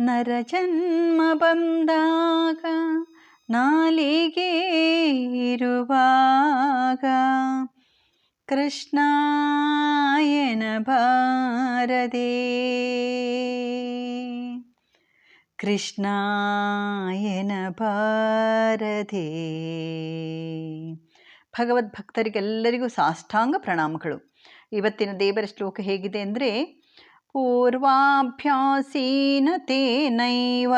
ನರಜನ್ಮ ಬಂದಾಗ ನಾಲಿಗೆ ಇರುವಾಗ ಕೃಷ್ಣಾಯನ ಭಾರದೆ. ಕೃಷ್ಣಾಯನ ಭಾರದೆ. ಭಗವದ್ಭಕ್ತರಿಗೆಲ್ಲರಿಗೂ ಸಾಷ್ಟಾಂಗ ಪ್ರಣಾಮಗಳು. ಇವತ್ತಿನ ದೇವರ ಶ್ಲೋಕ ಹೇಗಿದೆ ಅಂದರೆ ತೇನೈವ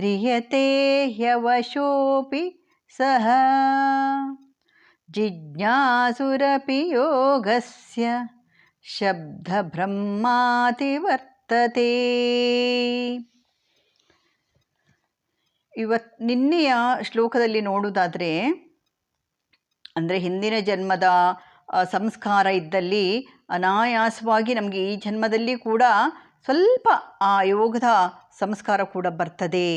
ರಿಯತೆ ಹ್ಯವಶೋಪಿ ಸಹ ಜಿಜ್ಞಾಸುರಪಿ ಯೋಗಸ್ಯ ಶಬ್ದಬ್ರಹ್ಮಾತಿ ವರ್ತತೆ ಇವತ್ ನಿನ್ನೆಯ ಶ್ಲೋಕದಲ್ಲಿ ನೋಡುವುದಾದರೆ, ಅಂದರೆ ಹಿಂದಿನ ಜನ್ಮದ ಸಂಸ್ಕಾರ ಇದ್ದಲ್ಲಿ ಅನಾಯಾಸವಾಗಿ ನಮಗೆ ಈ ಜನ್ಮದಲ್ಲಿ ಕೂಡ ಸ್ವಲ್ಪ ಆ ಯೋಗದ ಸಂಸ್ಕಾರ ಕೂಡ ಬರ್ತದೆ.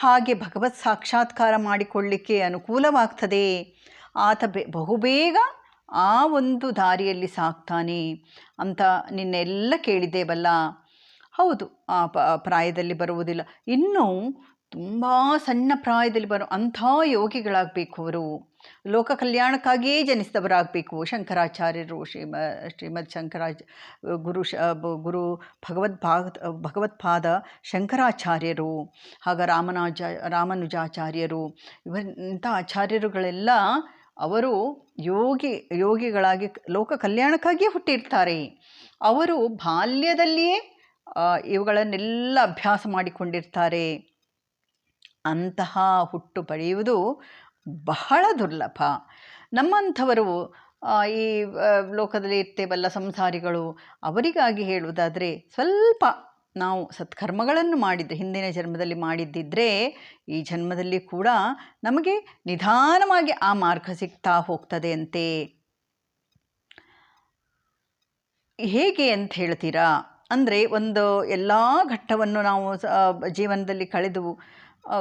ಹಾಗೆ ಭಗವತ್ ಸಾಕ್ಷಾತ್ಕಾರ ಮಾಡಿಕೊಳ್ಳಿಕ್ಕೆ ಅನುಕೂಲವಾಗ್ತದೆ. ಆತ ಬೆ, ಬಹುಬೇಗ ಆ ಒಂದು ದಾರಿಯಲ್ಲಿ ಸಾಕ್ತಾನೆ ಅಂತ ನಿನ್ನೆಲ್ಲ ಕೇಳಿದ್ದೇವಲ್ಲ. ಹೌದು, ಆ ಪ್ರಾಯದಲ್ಲಿ ಬರುವುದಿಲ್ಲ. ಇನ್ನು ತುಂಬ ಸಣ್ಣ ಪ್ರಾಯದಲ್ಲಿ ಬರೋ ಅಂಥ ಯೋಗಿಗಳಾಗಬೇಕು ಅವರು. ಲೋಕ ಕಲ್ಯಾಣಕ್ಕಾಗಿಯೇ ಜನಿಸಿದವರಾಗಬೇಕು ಶಂಕರಾಚಾರ್ಯರು, ಶ್ರೀಮ, ಶ್ರೀಮದ್ ಶಂಕರಾಚ, ಗುರು ಶ ಗುರು ಗುರು ಭಗವದ್ಭಾಗ ಭಗವತ್ಪಾದ ಶಂಕರಾಚಾರ್ಯರು, ಹಾಗ ರಾಮನಾಜ, ರಾಮನುಜಾಚಾರ್ಯರು ಇವರಂಥ ಆಚಾರ್ಯರುಗಳೆಲ್ಲ ಅವರು ಯೋಗಿ, ಯೋಗಿಗಳಾಗಿ ಲೋಕ ಕಲ್ಯಾಣಕ್ಕಾಗಿಯೇ ಹುಟ್ಟಿರ್ತಾರೆ. ಅವರು ಬಾಲ್ಯದಲ್ಲಿಯೇ ಇವುಗಳನ್ನೆಲ್ಲ ಅಭ್ಯಾಸ ಮಾಡಿಕೊಂಡಿರ್ತಾರೆ. ಅಂತಹ ಹುಟ್ಟು ಪಡೆಯುವುದು ಬಹಳ ದುರ್ಲಭ. ನಮ್ಮಂಥವರು ಈ ಲೋಕದಲ್ಲಿ ಇರ್ತೇವಲ್ಲ ಸಂಸಾರಿಗಳು, ಅವರಿಗಾಗಿ ಹೇಳುವುದಾದರೆ ಸ್ವಲ್ಪ ನಾವು ಸತ್ಕರ್ಮಗಳನ್ನು ಮಾಡಿದರೆ, ಹಿಂದಿನ ಜನ್ಮದಲ್ಲಿ ಮಾಡಿದ್ದಿದ್ರೆ ಈ ಜನ್ಮದಲ್ಲಿ ಕೂಡ ನಮಗೆ ನಿಧಾನವಾಗಿ ಆ ಮಾರ್ಗ ಸಿಗ್ತಾ ಹೋಗ್ತದೆ ಅಂತೆ ಹೇಗೆ ಅಂತ ಹೇಳ್ತೀರಾ? ಅಂದರೆ ಒಂದು ಎಲ್ಲ ಘಟ್ಟವನ್ನು ನಾವು ಜೀವನದಲ್ಲಿ ಕಳೆದು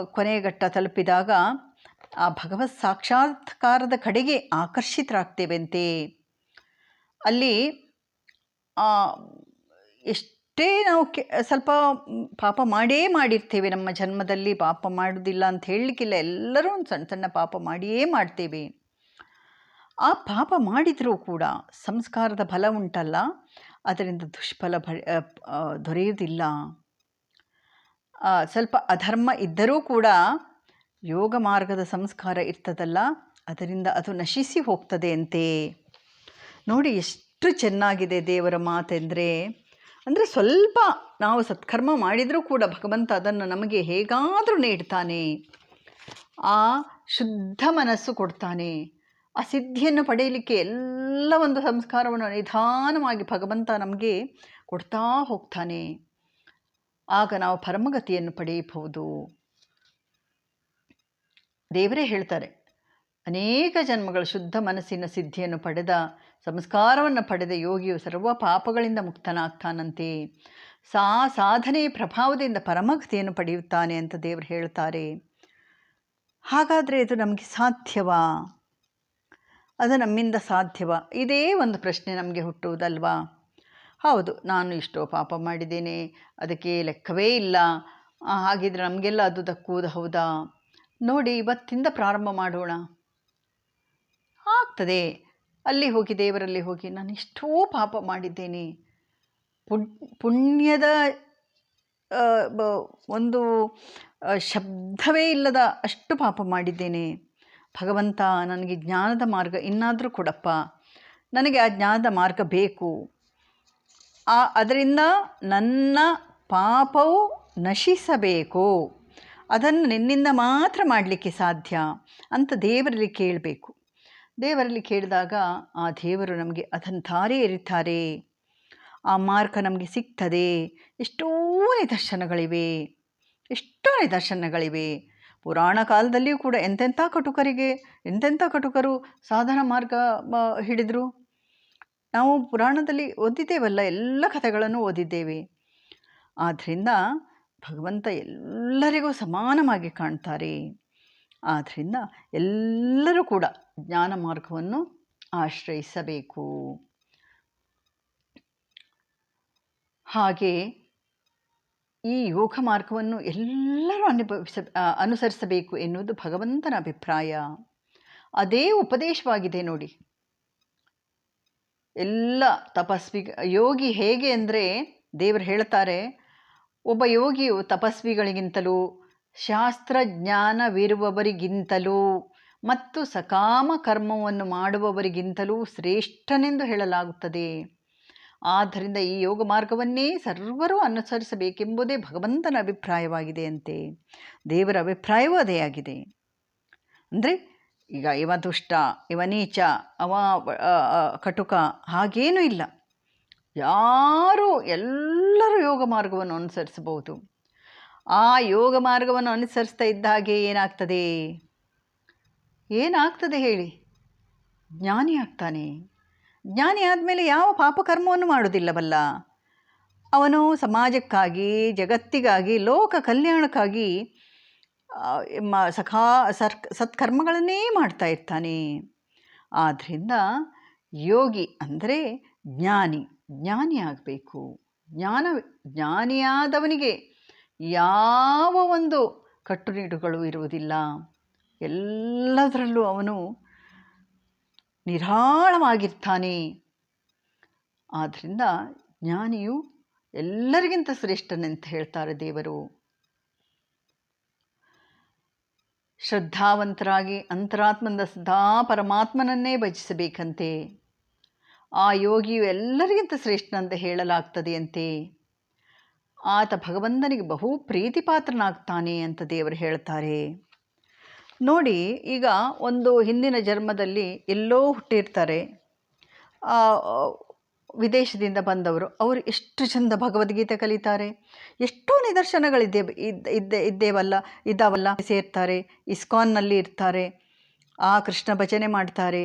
ಕೊನೆಯ ಘಟ್ಟ ತಲುಪಿದಾಗ ಆ ಭಗವತ್ ಸಾಕ್ಷಾತ್ಕಾರದ ಕಡೆಗೆ ಆಕರ್ಷಿತರಾಗ್ತೇವಂತೆ. ಅಲ್ಲಿ ಎಷ್ಟೇ ನಾವು ಕೆ ಸ್ವಲ್ಪ ಪಾಪ ಮಾಡೇ ಮಾಡಿರ್ತೇವೆ. ನಮ್ಮ ಜನ್ಮದಲ್ಲಿ ಪಾಪ ಮಾಡೋದಿಲ್ಲ ಅಂತ ಹೇಳಲಿಕ್ಕಿಲ್ಲ. ಎಲ್ಲರೂ ಒಂದು ಸಣ್ಣ ಸಣ್ಣ ಪಾಪ ಮಾಡಿಯೇ ಮಾಡ್ತೇವೆ. ಆ ಪಾಪ ಮಾಡಿದರೂ ಕೂಡ ಸಂಸ್ಕಾರದ ಫಲ ಉಂಟಲ್ಲ. ಅದರಿಂದ ದುಷ್ಫಲ ಆ, ದೊರೆಯುವುದಿಲ್ಲ. ಸ್ವಲ್ಪ ಅಧರ್ಮ ಇದ್ದರೂ ಕೂಡ ಯೋಗ ಮಾರ್ಗದ ಸಂಸ್ಕಾರ ಇರ್ತದಲ್ಲ, ಅದರಿಂದ ಅದು ನಶಿಸಿ ಹೋಗ್ತದೆ ಅಂತೆ. ನೋಡಿ ಎಷ್ಟು ಚೆನ್ನಾಗಿದೆ ದೇವರ ಮಾತೆಂದರೆ. ಅಂದರೆ ಸ್ವಲ್ಪ ನಾವು ಸತ್ಕರ್ಮ ಮಾಡಿದರೂ ಕೂಡ ಭಗವಂತ ಅದನ್ನು ನಮಗೆ ಹೇಗಾದರೂ ನೀಡ್ತಾನೆ. ಆ ಶುದ್ಧ ಮನಸ್ಸು ಕೊಡ್ತಾನೆ. ಆ ಸಿದ್ಧಿಯನ್ನು ಪಡೆಯಲಿಕ್ಕೆ ಎಲ್ಲ ಒಂದು ಸಂಸ್ಕಾರವನ್ನು ನಿಧಾನವಾಗಿ ಭಗವಂತ ನಮಗೆ ಕೊಡ್ತಾ ಹೋಗ್ತಾನೆ. ಆಗ ನಾವು ಪರಮಗತಿಯನ್ನು ಪಡೆಯಬಹುದು. ದೇವರೇ ಹೇಳ್ತಾರೆ, ಅನೇಕ ಜನ್ಮಗಳ ಶುದ್ಧ ಮನಸ್ಸಿನ ಸಿದ್ಧಿಯನ್ನು ಪಡೆದ, ಸಂಸ್ಕಾರವನ್ನು ಪಡೆದ ಯೋಗಿಯು ಸರ್ವ ಪಾಪಗಳಿಂದ ಮುಕ್ತನಾಗ್ತಾನಂತೆ. ಸಾ, ಸಾಧನೆಯ ಪ್ರಭಾವದಿಂದ ಪರಮಗತಿಯನ್ನು ಪಡೆಯುತ್ತಾನೆ ಅಂತ ದೇವರು ಹೇಳ್ತಾರೆ. ಹಾಗಾದರೆ ಇದು ನಮಗೆ ಸಾಧ್ಯವಾ? ಅದು ನಮ್ಮಿಂದ ಸಾಧ್ಯವಾ? ಇದೇ ಒಂದು ಪ್ರಶ್ನೆ ನಮಗೆ ಹುಟ್ಟುವುದಲ್ವಾ? ಹೌದು, ನಾನು ಇಷ್ಟೋ ಪಾಪ ಮಾಡಿದ್ದೇನೆ, ಅದಕ್ಕೆ ಲೆಕ್ಕವೇ ಇಲ್ಲ. ಹಾಗಿದ್ರೆ ನಮಗೆಲ್ಲ ಅದು ದಕ್ಕುವುದು ಹೌದಾ? ನೋಡಿ, ಇವತ್ತಿಂದ ಪ್ರಾರಂಭ ಮಾಡೋಣ. ಆಗ್ತದೆ. ಅಲ್ಲಿ ಹೋಗಿ, ದೇವರಲ್ಲಿ ಹೋಗಿ ನಾನು ಇಷ್ಟೋ ಪಾಪ ಮಾಡಿದ್ದೇನೆ. ಪುಣ್, ಪುಣ್ಯದ ಒಂದು ಶಬ್ದವೇ ಇಲ್ಲದ ಅಷ್ಟು ಪಾಪ ಮಾಡಿದ್ದೇನೆ. ಭಗವಂತ ನನಗೆ ಜ್ಞಾನದ ಮಾರ್ಗ ಇನ್ನಾದರೂ ಕೊಡಪ್ಪ. ನನಗೆ ಆ ಜ್ಞಾನದ ಮಾರ್ಗ ಬೇಕು. ಆ, ಅದರಿಂದ ನನ್ನ ಪಾಪವು ನಶಿಸಬೇಕು. ಅದನ್ನು ನಿನ್ನಿಂದ ಮಾತ್ರ ಮಾಡಲಿಕ್ಕೆ ಸಾಧ್ಯ ಅಂತ ದೇವರಲ್ಲಿ ಕೇಳಬೇಕು. ದೇವರಲ್ಲಿ ಕೇಳಿದಾಗ ಆ ದೇವರು ನಮಗೆ ಅದನ್ನು ತಾರೆ ಎರಿತಾರೆ. ಆ ಮಾರ್ಗ ನಮಗೆ ಸಿಗ್ತದೆ. ಎಷ್ಟೋ ನಿದರ್ಶನಗಳಿವೆ. ಎಷ್ಟೋ ನಿದರ್ಶನಗಳಿವೆ. ಪುರಾಣ ಕಾಲದಲ್ಲಿಯೂ ಕೂಡ ಎಂತೆಂಥ ಕಟುಕರಿಗೆ, ಎಂತೆಂಥ ಕಟುಕರು ಸಾಧನ ಮಾರ್ಗ ಹಿಡಿದರು ಹಿಡಿದ್ರು. ನಾವು ಪುರಾಣದಲ್ಲಿ ಓದಿದ್ದೇವಲ್ಲ, ಎಲ್ಲ ಕಥೆಗಳನ್ನು ಓದಿದ್ದೇವೆ. ಆದ್ದರಿಂದ ಭಗವಂತ ಎಲ್ಲರಿಗೂ ಸಮಾನವಾಗಿ ಕಾಣ್ತಾರೆ. ಆದ್ದರಿಂದ ಎಲ್ಲರೂ ಕೂಡ ಜ್ಞಾನ ಮಾರ್ಗವನ್ನು ಆಶ್ರಯಿಸಬೇಕು. ಹಾಗೆ ಈ ಯೋಗ ಮಾರ್ಗವನ್ನು ಎಲ್ಲರೂ ಅನುಭವಿಸ ಅನುಸರಿಸಬೇಕು ಎನ್ನುವುದು ಭಗವಂತನ ಅಭಿಪ್ರಾಯ. ಅದೇ ಉಪದೇಶವಾಗಿದೆ ನೋಡಿ. ಎಲ್ಲ ತಪಸ್ವಿ ಯೋಗಿ ಹೇಗೆ ಅಂದರೆ ದೇವರು ಹೇಳ್ತಾರೆ, ಒಬ್ಬ ಯೋಗಿಯು ತಪಸ್ವಿಗಳಿಗಿಂತಲೂ, ಶಾಸ್ತ್ರಜ್ಞಾನವಿರುವವರಿಗಿಂತಲೂ ಮತ್ತು ಸಕಾಮ ಕರ್ಮವನ್ನು ಮಾಡುವವರಿಗಿಂತಲೂ ಶ್ರೇಷ್ಠನೆಂದು ಹೇಳಲಾಗುತ್ತದೆ. ಆದ್ದರಿಂದ ಈ ಯೋಗ ಮಾರ್ಗವನ್ನೇ ಸರ್ವರೂ ಅನುಸರಿಸಬೇಕೆಂಬುದೇ ಭಗವಂತನ ಅಭಿಪ್ರಾಯವಾಗಿದೆ ಅಂತೆ. ದೇವರ ಅಭಿಪ್ರಾಯವೂ ಅದೇ ಆಗಿದೆ. ಅಂದರೆ ಈಗ ಇವ ದುಷ್ಟ, ಇವ ನೀಚ, ಅವ ಕಟುಕ ಹಾಗೇನೂ ಇಲ್ಲ. ಯಾರೂ ಎಲ್ಲರೂ ಯೋಗ ಮಾರ್ಗವನ್ನು ಅನುಸರಿಸಬಹುದು. ಆ ಯೋಗ ಮಾರ್ಗವನ್ನು ಅನುಸರಿಸ್ತಾ ಇದ್ದ ಹಾಗೆ ಏನಾಗ್ತದೆ? ಏನಾಗ್ತದೆ ಹೇಳಿ? ಜ್ಞಾನಿ ಆಗ್ತಾನೆ. ಜ್ಞಾನಿ ಆದಮೇಲೆ ಯಾವ ಪಾಪಕರ್ಮವನ್ನು ಮಾಡೋದಿಲ್ಲವಲ್ಲ ಅವನು ಸಮಾಜಕ್ಕಾಗಿ, ಜಗತ್ತಿಗಾಗಿ, ಲೋಕ ಕಲ್ಯಾಣಕ್ಕಾಗಿ ಮ- ಸಖಾ ಸರ್ ಸತ್ಕರ್ಮಗಳನ್ನೇ ಮಾಡ್ತಾ ಇರ್ತಾನೆ. ಆದ್ದರಿಂದ ಯೋಗಿ ಅಂದರೆ ಜ್ಞಾನಿ ಜ್ಞಾನಿ ಆಗಬೇಕು. ಜ್ಞಾನ, ಜ್ಞಾನಿಯಾದವನಿಗೆ ಯಾವ ಒಂದು ಕಟ್ಟುನಿಟ್ಟುಗಳು ಇರುವುದಿಲ್ಲ. ಎಲ್ಲದರಲ್ಲೂ ಅವನು ನಿರಾಳವಾಗಿರ್ತಾನೆ. ಆದ್ದರಿಂದ ಜ್ಞಾನಿಯು ಎಲ್ಲರಿಗಿಂತ ಶ್ರೇಷ್ಠನೆಂತ ಹೇಳ್ತಾರೆ ದೇವರು. ಶ್ರದ್ಧಾವಂತರಾಗಿ ಅಂತರಾತ್ಮದ ಸದಾ ಪರಮಾತ್ಮನನ್ನೇ ಭಜಿಸಬೇಕಂತೆ. ಆ ಯೋಗಿಯು ಎಲ್ಲರಿಗಿಂತ ಶ್ರೇಷ್ಠನಂತ ಹೇಳಲಾಗ್ತದೆಯಂತೆ. ಆತ ಭಗವಂತನಿಗೆ ಬಹು ಪ್ರೀತಿಪಾತ್ರನಾಗ್ತಾನೆ ಅಂತ ದೇವರು ಹೇಳ್ತಾರೆ ನೋಡಿ, ಈಗ ಒಂದು ಹಿಂದಿನ ಜನ್ಮದಲ್ಲಿ ಎಲ್ಲೋ ಹುಟ್ಟಿರ್ತಾರೆ. ವಿದೇಶದಿಂದ ಬಂದವರು, ಅವರು ಎಷ್ಟು ಚಂದ ಭಗವದ್ಗೀತೆ ಕಲಿತಾರೆ, ಎಷ್ಟೋ ನಿದರ್ಶನಗಳಿದ್ದೇ ಇದ್ದ ಇದ್ದೇ, ಇದ್ದೇವಲ್ಲ, ಇದ್ದಾವಲ್ಲ, ಸೇರ್ತಾರೆ, ಇಸ್ಕಾನ್ನಲ್ಲಿ ಇರ್ತಾರೆ, ಆ ಕೃಷ್ಣ ಭಜನೆ ಮಾಡ್ತಾರೆ,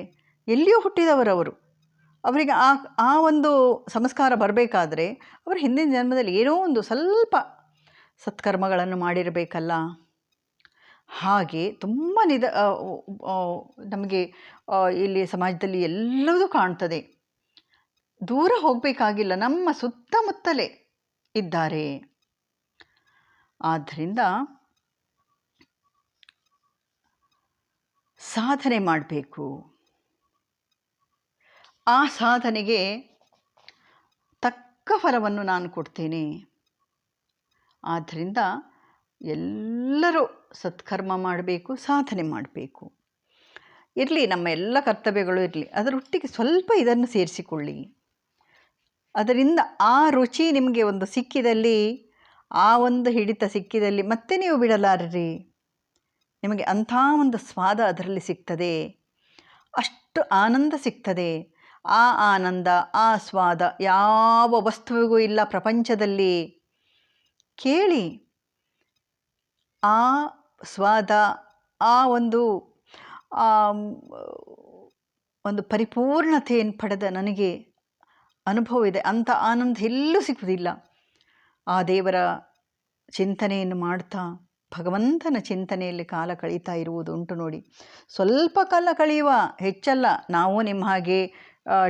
ಎಲ್ಲಿಯೂ ಹುಟ್ಟಿದವರು ಅವರು. ಅವರಿಗೆ ಆ ಆ ಒಂದು ಸಂಸ್ಕಾರ ಬರಬೇಕಾದ್ರೆ ಅವರು ಹಿಂದಿನ ಜನ್ಮದಲ್ಲಿ ಏನೋ ಒಂದು ಸ್ವಲ್ಪ ಸತ್ಕರ್ಮಗಳನ್ನು ಮಾಡಿರಬೇಕಲ್ಲ. ಹಾಗೆ ತುಂಬ ನಿದ ನಮಗೆ ಇಲ್ಲಿ ಸಮಾಜದಲ್ಲಿ ಎಲ್ಲವೂ ಕಾಣ್ತದೆ. ದೂರ ಹೋಗಬೇಕಾಗಿಲ್ಲ, ನಮ್ಮ ಸುತ್ತಮುತ್ತಲೇ ಇದ್ದಾರೆ. ಆದ್ದರಿಂದ ಸಾಧನೆ ಮಾಡಬೇಕು. ಆ ಸಾಧನೆಗೆ ತಕ್ಕ ಫಲವನ್ನು ನಾನು ಕೊಡ್ತೇನೆ. ಆದ್ದರಿಂದ ಎಲ್ಲರೂ ಸತ್ಕರ್ಮ ಮಾಡಬೇಕು, ಸಾಧನೆ ಮಾಡಬೇಕು. ಇರಲಿ, ನಮ್ಮ ಎಲ್ಲ ಕರ್ತವ್ಯಗಳು ಇರಲಿ, ಅದರೊಟ್ಟಿಗೆ ಸ್ವಲ್ಪ ಇದನ್ನು ಸೇರಿಸಿಕೊಳ್ಳಿ. ಅದರಿಂದ ಆ ರುಚಿ ನಿಮಗೆ ಒಂದು ಸಿಕ್ಕಿದಲ್ಲಿ, ಆ ಒಂದು ಹಿಡಿತ ಸಿಕ್ಕಿದಲ್ಲಿ ಮತ್ತೆ ನೀವು ಬಿಡಲಾರ್ರಿ. ನಿಮಗೆ ಅಂಥ ಒಂದು ಸ್ವಾದ ಅದರಲ್ಲಿ ಸಿಗ್ತದೆ. ಅಷ್ಟು ಆನಂದ ಸಿಗ್ತದೆ. ಆ ಆನಂದ, ಆ ಸ್ವಾದ ಯಾವ ವಸ್ತುವಿಗೂ ಇಲ್ಲ ಪ್ರಪಂಚದಲ್ಲಿ. ಕೇಳಿ. ಆ ಸ್ವಾದ, ಆ ಒಂದು ಒಂದು ಪರಿಪೂರ್ಣತೆಯನ್ನು ಪಡೆದ ನನಗೆ ಅನುಭವ ಇದೆ. ಅಂಥ ಆನಂದ ಎಲ್ಲೂ ಸಿಗುವುದಿಲ್ಲ ಆ ದೇವರ ಚಿಂತನೆಯನ್ನು ಮಾಡ್ತಾ, ಭಗವಂತನ ಚಿಂತನೆಯಲ್ಲಿ ಕಾಲ ಕಳೀತಾ ಇರುವುದು ಉಂಟು ನೋಡಿ. ಸ್ವಲ್ಪ ಕಾಲ ಕಳೆಯುವ, ಹೆಚ್ಚಲ್ಲ. ನಾವು ನಿಮ್ಮ ಹಾಗೆ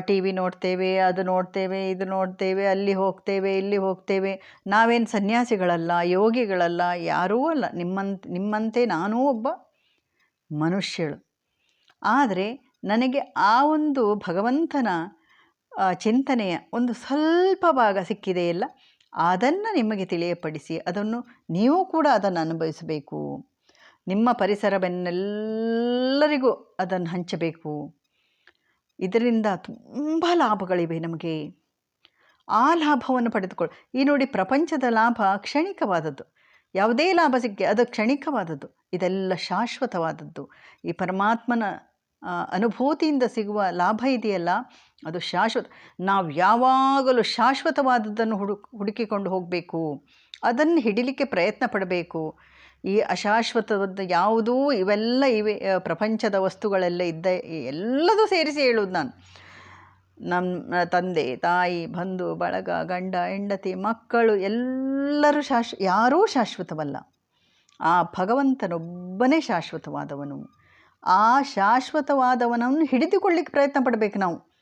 ಟಿ ವಿ ನೋಡ್ತೇವೆ, ಅದು ನೋಡ್ತೇವೆ, ಇದು ನೋಡ್ತೇವೆ, ಅಲ್ಲಿ ಹೋಗ್ತೇವೆ, ಇಲ್ಲಿ ಹೋಗ್ತೇವೆ. ನಾವೇನು ಸನ್ಯಾಸಿಗಳಲ್ಲ, ಯೋಗಿಗಳಲ್ಲ, ಯಾರೂ ಅಲ್ಲ. ನಿಮ್ಮಂತ, ನಿಮ್ಮಂತೆ ನಾನೂ ಒಬ್ಬ ಮನುಷ್ಯಳು. ಆದರೆ ನನಗೆ ಆ ಒಂದು ಭಗವಂತನ ಚಿಂತನೆಯ ಒಂದು ಸ್ವಲ್ಪ ಭಾಗ ಸಿಕ್ಕಿದೆಯಲ್ಲ ಅದನ್ನು ನಿಮಗೆ ತಿಳಿಯಪಡಿಸಿ, ಅದನ್ನು ನೀವು ಕೂಡ ಅದನ್ನು ಅನುಭವಿಸಬೇಕು. ನಿಮ್ಮ ಪರಿಸರವನ್ನೆಲ್ಲರಿಗೂ ಅದನ್ನು ಹಂಚಬೇಕು. ಇದರಿಂದ ತುಂಬ ಲಾಭಗಳಿವೆ ನಮಗೆ. ಆ ಲಾಭವನ್ನು ಪಡೆದುಕೊಳ್ಳಿ. ಈ ನೋಡಿ ಪ್ರಪಂಚದ ಲಾಭ ಕ್ಷಣಿಕವಾದದ್ದು. ಯಾವುದೇ ಲಾಭ ಸಿಕ್ಕಿ ಅದು ಕ್ಷಣಿಕವಾದದ್ದು. ಇದೆಲ್ಲ ಶಾಶ್ವತವಾದದ್ದು. ಈ ಪರಮಾತ್ಮನ ಅನುಭೂತಿಯಿಂದ ಸಿಗುವ ಲಾಭ ಇದೆಯಲ್ಲ, ಅದು ಶಾಶ್ವತ, ನಾವು ಯಾವಾಗಲೂ ಶಾಶ್ವತವಾದದ್ದನ್ನು ಹುಡುಕ್ ಹುಡುಕಿಕೊಂಡು ಹೋಗಬೇಕು, ಅದನ್ನು ಹಿಡಿಲಿಕ್ಕೆ ಪ್ರಯತ್ನ ಪಡಬೇಕು. ಈ ಅಶಾಶ್ವತವಾದ ಯಾವುದೂ ಇವೆಲ್ಲ ಇವೆ ಪ್ರಪಂಚದ ವಸ್ತುಗಳೆಲ್ಲ ಇದ್ದ, ಎಲ್ಲದೂ ಸೇರಿಸಿ ಹೇಳುವುದು ನಾನು. ನಮ್ಮ ತಂದೆ, ತಾಯಿ, ಬಂಧು, ಬಳಗ, ಗಂಡ, ಹೆಂಡತಿ, ಮಕ್ಕಳು, ಎಲ್ಲರೂ ಶಾಶ್ವ ಯಾರೂ ಶಾಶ್ವತವಲ್ಲ. ಆ ಭಗವಂತನೊಬ್ಬನೇ ಶಾಶ್ವತವಾದವನು. ಆ ಶಾಶ್ವತವಾದವನನ್ನು ಹಿಡಿದುಕೊಳ್ಳಿಕ್ಕೆ ಪ್ರಯತ್ನ ಪಡಬೇಕು ನಾವು.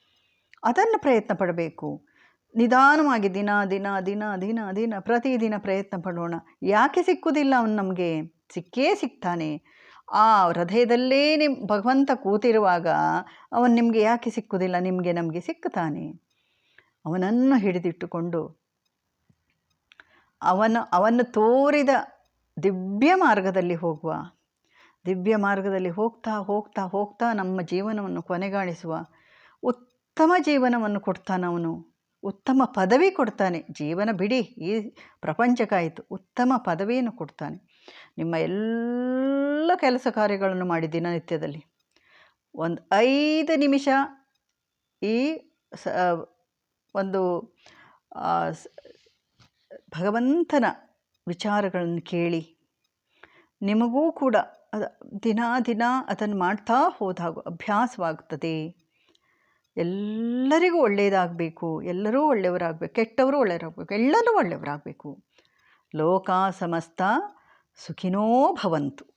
ಅದನ್ನು ಪ್ರಯತ್ನ ಪಡಬೇಕು. ನಿಧಾನವಾಗಿ ದಿನ ದಿನ ದಿನ ದಿನ ದಿನ ಪ್ರತಿದಿನ ಪ್ರಯತ್ನ ಪಡೋಣ. ಯಾಕೆ ಸಿಕ್ಕುವುದಿಲ್ಲ ಅವನು ನಮಗೆ? ಸಿಕ್ಕೇ ಸಿಗ್ತಾನೆ ಆ ಹೃದಯದಲ್ಲೇ ನಿಮ್ಮ ಭಗವಂತ ಕೂತಿರುವಾಗ ಅವನು ನಿಮಗೆ ಯಾಕೆ ಸಿಕ್ಕುವುದಿಲ್ಲ ನಿಮಗೆ ನಮಗೆ ಸಿಕ್ಕುತ್ತಾನೆ. ಅವನನ್ನು ಹಿಡಿದಿಟ್ಟುಕೊಂಡು ಅವನು ಅವನು ತೋರಿದ ದಿವ್ಯ ಮಾರ್ಗದಲ್ಲಿ ಹೋಗುವ. ದಿವ್ಯ ಮಾರ್ಗದಲ್ಲಿ ಹೋಗ್ತಾ ಹೋಗ್ತಾ ಹೋಗ್ತಾ ನಮ್ಮ ಜೀವನವನ್ನು ಕೊನೆಗಾಣಿಸುವ ಉತ್ತಮ ಜೀವನವನ್ನು ಕೊಡ್ತಾನೆ ಅವನು. ಉತ್ತಮ ಪದವಿ ಕೊಡ್ತಾನೆ. ಜೀವನ ಬಿಡಿ, ಈ ಪ್ರಪಂಚಕ್ಕಾಯಿತು. ಉತ್ತಮ ಪದವಿಯನ್ನು ಕೊಡ್ತಾನೆ. ನಿಮ್ಮ ಎಲ್ಲ ಕೆಲಸ ಕಾರ್ಯಗಳನ್ನು ಮಾಡಿ ದಿನನಿತ್ಯದಲ್ಲಿ. ಒಂದು ಐದು ನಿಮಿಷ ಈ ಸ ಒಂದು ಭಗವಂತನ ವಿಚಾರಗಳನ್ನು ಕೇಳಿ. ನಿಮಗೂ ಕೂಡ ಅದು ದಿನ ದಿನ ಅದನ್ನು ಮಾಡ್ತಾ ಹೋದಾಗ ಅಭ್ಯಾಸವಾಗ್ತದೆ. ಎಲ್ಲರಿಗೂ ಒಳ್ಳೆಯದಾಗಬೇಕು ಎಲ್ಲರೂ ಒಳ್ಳೆಯವರಾಗಬೇಕು, ಕೆಟ್ಟವರು ಒಳ್ಳೆಯವರಾಗಬೇಕು, ಎಲ್ಲರೂ ಒಳ್ಳೆಯವರಾಗಬೇಕು. ಲೋಕ ಸಮಸ್ತ ಸುಖಿನೋ ಭವಂತು.